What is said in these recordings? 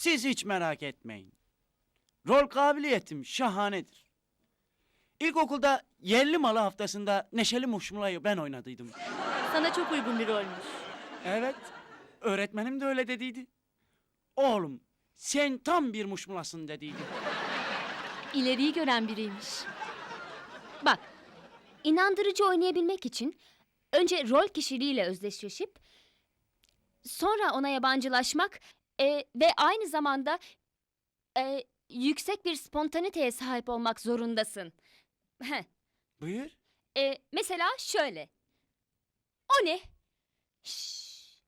Siz hiç merak etmeyin. Rol kabiliyetim şahanedir. İlkokulda yerli malı haftasında Neşeli Muşmula'yı ben oynadıydım. Sana çok uygun bir rolmüş. Evet, öğretmenim de öyle dediydi. Oğlum, sen tam bir muşmulasın dediydi. İleriyi gören biriymiş. Bak, inandırıcı oynayabilmek için önce rol kişiliğiyle özdeşleşip sonra ona yabancılaşmak e, ve aynı zamanda e, yüksek bir spontaniteye sahip olmak zorundasın. Heh, Buyur. e, mesela şöyle. O ne? Şşş,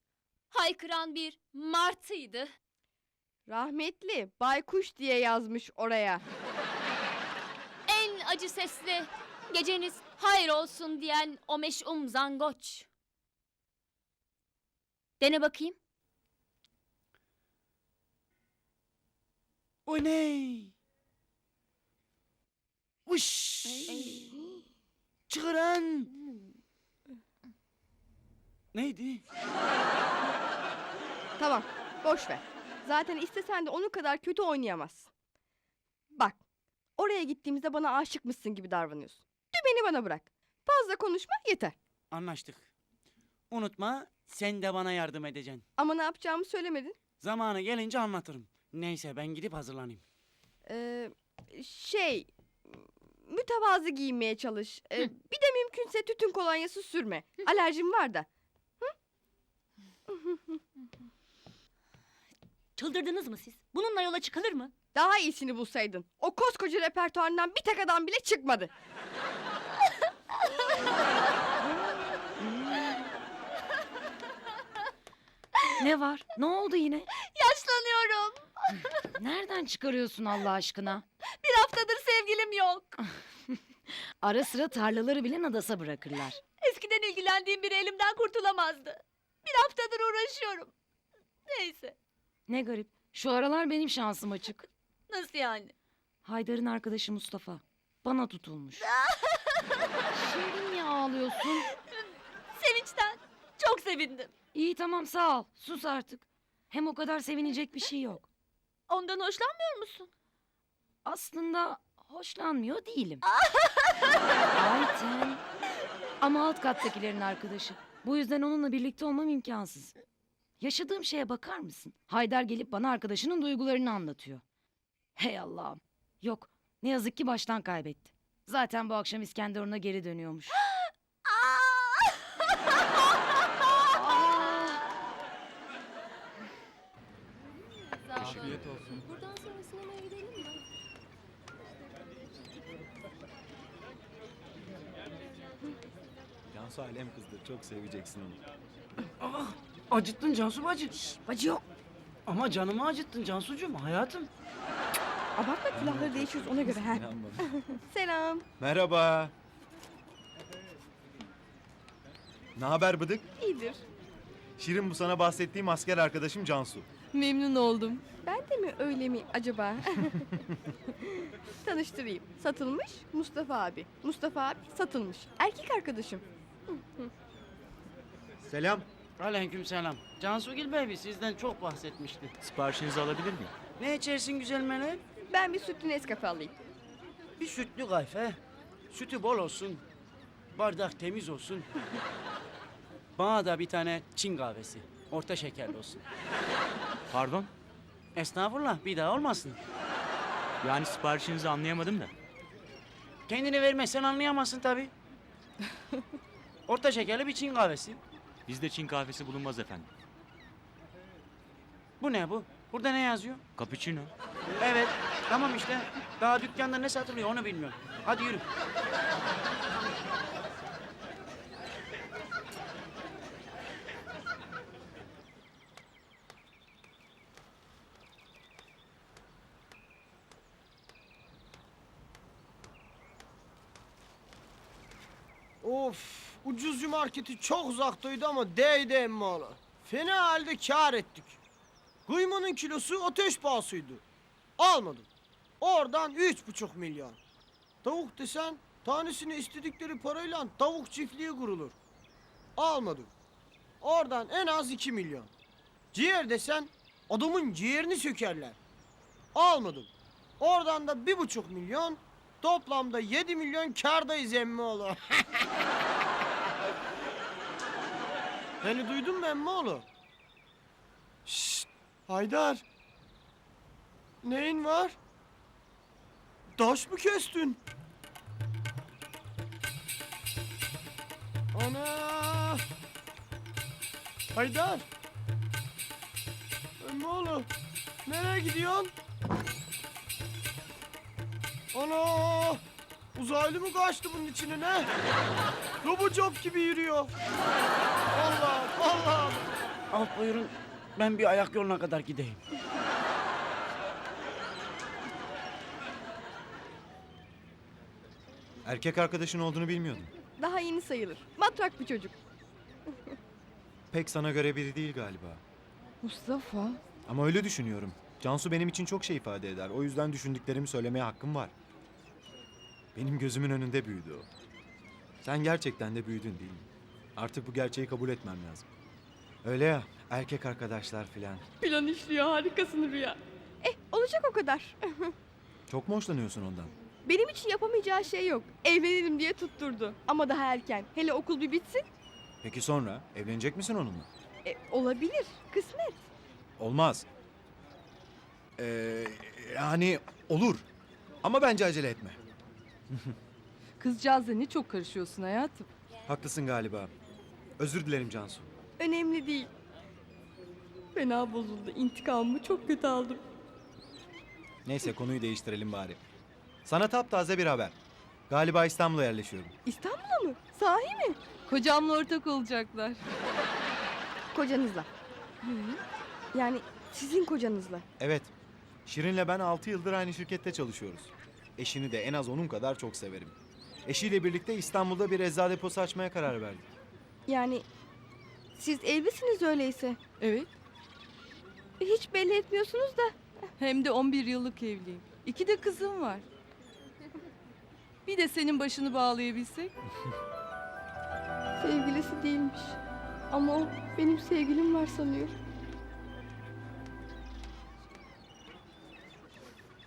haykıran bir martıydı. Rahmetli baykuş diye yazmış oraya. En acı sesli, geceniz hayır olsun diyen o meş'um zangoç. Dene bakayım. O ne? Uş! Çıkaran! Neydi? Tamam boş ver. Zaten istesen de onun kadar kötü oynayamazsın. Bak oraya gittiğimizde bana aşıkmışsın gibi davranıyorsun. Dümeni bana bırak. Fazla konuşma yeter. Anlaştık. Unutma, sen de bana yardım edeceksin. Ama ne yapacağımı söylemedin. Zamanı gelince anlatırım. Neyse ben gidip hazırlanayım. Ee, şey mütevazı giyinmeye çalış. Ee, bir de mümkünse tütün kolonyası sürme. Alerjim var da. Çıldırdınız mı siz? Bununla yola çıkılır mı? Daha iyisini bulsaydın. O koskoca repertuarından bir tek adam bile çıkmadı. Ne var? Ne oldu yine? Yaşlanıyorum. Nereden çıkarıyorsun Allah aşkına? Bir haftadır sevgilim yok. Ara sıra tarlaları bile nadasa bırakırlar. Eskiden ilgilendiğim biri elimden kurtulamazdı. Bir haftadır uğraşıyorum. Neyse. Ne garip. Şu aralar benim şansım açık. Nasıl yani? Haydar'ın arkadaşı Mustafa. Bana tutulmuş. Şimdi niye ağlıyorsun? Sevinçten. Çok sevindim. İyi tamam sağ ol. Sus artık. Hem o kadar sevinecek bir şey yok. Ondan hoşlanmıyor musun? Aslında hoşlanmıyor değilim. Ayten. Ama alt kattakilerin arkadaşı. Bu yüzden onunla birlikte olmam imkansız. Yaşadığım şeye bakar mısın? Haydar gelip bana arkadaşının duygularını anlatıyor. Hey Allah'ım. Yok ne yazık ki baştan kaybetti. Zaten bu akşam İskenderun'a geri dönüyormuş. Afiyet olsun. Buradan sonra sinemaya gidelim mi? Cansu alem kızdır. Çok seveceksin onu. Acıttın Cansu bacı. Bacı yok. Ama canımı acıttın Cansucuğum hayatım. Abartma külahları değişiyoruz ona göre. ha. İnan bana. Selam. Merhaba. Ne haber bıdık? İyidir. Şirin bu sana bahsettiğim asker arkadaşım Cansu. Memnun oldum. Ben de mi öyle mi acaba? Tanıştırayım. Satılmış Mustafa abi. Mustafa abi satılmış. Erkek arkadaşım. Selam. Aleyküm selam. Cansu Gil Bey sizden çok bahsetmişti. Siparişinizi alabilir miyim? Ne içersin güzel melek? Ben bir sütlü Nescafe alayım. Bir sütlü kahve. Sütü bol olsun. Bardak temiz olsun. Bana da bir tane Çin kahvesi. Orta şekerli olsun. Pardon? Estağfurullah bir daha olmasın. Yani siparişinizi anlayamadım da. Kendini vermezsen anlayamazsın tabii. Orta şekerli bir Çin kahvesi. Bizde Çin kahvesi bulunmaz efendim. Bu ne bu? Burada ne yazıyor? Cappuccino. Evet. Tamam işte. Daha dükkanda ne satılıyor onu bilmiyorum. Hadi yürü. Of ucuzcu marketi çok uzaktaydı ama değdi emmalı. Fena halde kar ettik. Kıymanın kilosu ateş pahasıydı. Almadım. Oradan üç buçuk milyon. Tavuk desen tanesini istedikleri parayla tavuk çiftliği kurulur. Almadım. Oradan en az iki milyon. Ciğer desen Adamın ciğerini sökerler. Almadım. Oradan da bir buçuk milyon, toplamda yedi milyon kârdayız emmoğlu. Beni duydun mu emmoğlu? Şşt, Haydar. Neyin var? Taş mı kestin? Ana! Haydar! Emmoğlu, nereye gidiyorsun? Ana! Uzaylı mı kaçtı bunun içine ne? Robocop gibi yürüyor. Allah, Allah. Alt buyurun. Ben bir ayak yoluna kadar gideyim. Erkek arkadaşın olduğunu bilmiyordum. Daha yeni sayılır. Matrak bir çocuk. Pek sana göre biri değil galiba. Mustafa. Ama öyle düşünüyorum. Cansu benim için çok şey ifade eder. O yüzden düşündüklerimi söylemeye hakkım var. Benim gözümün önünde büyüdü o. Sen gerçekten de büyüdün değil mi? Artık bu gerçeği kabul etmem lazım. Öyle ya, erkek arkadaşlar filan. Plan işliyor harikasın Rüya. Eh olacak o kadar. Çok mu hoşlanıyorsun ondan? Benim için yapamayacağı şey yok. Evlenelim diye tutturdu. Ama daha erken. Hele okul bir bitsin. Peki sonra evlenecek misin onunla? E, olabilir. Kısmet. Olmaz. Ee, yani olur. Ama bence acele etme. Kızcağızla ne çok karışıyorsun hayatım. Haklısın galiba. Özür dilerim Cansu. Önemli değil. Fena bozuldu. İntikamımı çok kötü aldım. Neyse konuyu değiştirelim bari. Sana taptaze bir haber. Galiba İstanbul'a yerleşiyorum. İstanbul'a mı? Sahi mi? Kocamla ortak olacaklar. Kocanızla. Yani sizin kocanızla. Evet. Şirin'le ben 6 yıldır aynı şirkette çalışıyoruz. Eşini de en az onun kadar çok severim. Eşiyle birlikte İstanbul'da bir eczane deposu açmaya karar verdik. Yani siz evlisiniz öyleyse. Evet. Hiç belli etmiyorsunuz da. Hem de 11 yıllık evliyim. İki de kızım var. Bir de senin başını bağlayabilsek. Sevgilisi değilmiş. Ama o benim sevgilim var sanıyor.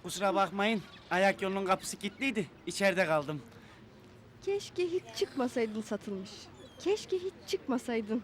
Kusura bakmayın. Ayak yolunun kapısı kilitliydi. İçeride kaldım. Keşke hiç çıkmasaydın satılmış. Keşke hiç çıkmasaydın.